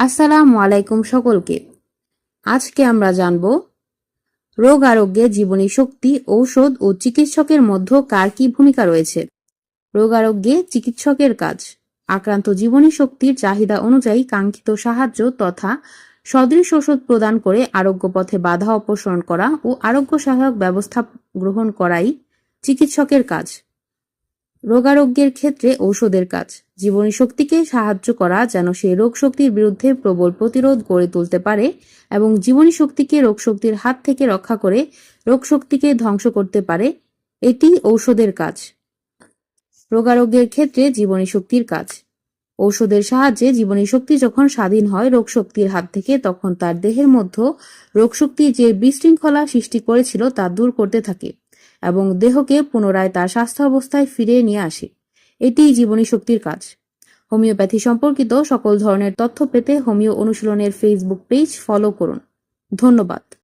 আসসালামু আলাইকুম সকলকে। আজকে আমরা জানব, রোগ আরোগ্যে জীবনী শক্তি, ঔষধ ও চিকিৎসকের মধ্যে কার কি ভূমিকা রয়েছে? রোগ আরোগ্যে চিকিৎসকের কাজ, আক্রান্ত জীবনী শক্তির চাহিদা অনুযায়ী কাঙ্ক্ষিত সাহায্য তথা সদৃশ ওষুধ প্রদান করে আরোগ্য পথে বাধা অপসারণ করা ও আরোগ্য সহায়ক ব্যবস্থা গ্রহণ করাই চিকিৎসকের কাজ। রোগারোগ্যের ক্ষেত্রে ঔষধের কাজ। জীবনী শক্তিকে সাহায্য করা যেন সে রোগ শক্তির বিরুদ্ধে প্রবল প্রতিরোধ গড়ে তুলতে পারে এবং জীবনী শক্তিকে রোগ শক্তির হাত থেকে রক্ষা করে রোগ শক্তিকে ধ্বংস করতে পারে, এটি ঔষধের কাজ। রোগারোগ্যের ক্ষেত্রে জীবনী শক্তির কাজ। ঔষধের সাহায্যে জীবনী শক্তি যখন স্বাধীন হয় রোগ শক্তির হাত থেকে, তখন তার দেহের মধ্যে রোগ শক্তি যে বিশৃঙ্খলা সৃষ্টি করেছিল তা দূর করতে থাকে। এবং দেহকে পুনরায় তার স্বাস্থ্য অবস্থায় ফিরিয়ে নিয়ে আসে। এটিই জীবনী শক্তির কাজ। হোমিওপ্যাথি সম্পর্কিত সকল ধরনের তথ্য পেতে হোমিও অনুশীলনের ফেসবুক পেজ ফলো করুন। ধন্যবাদ।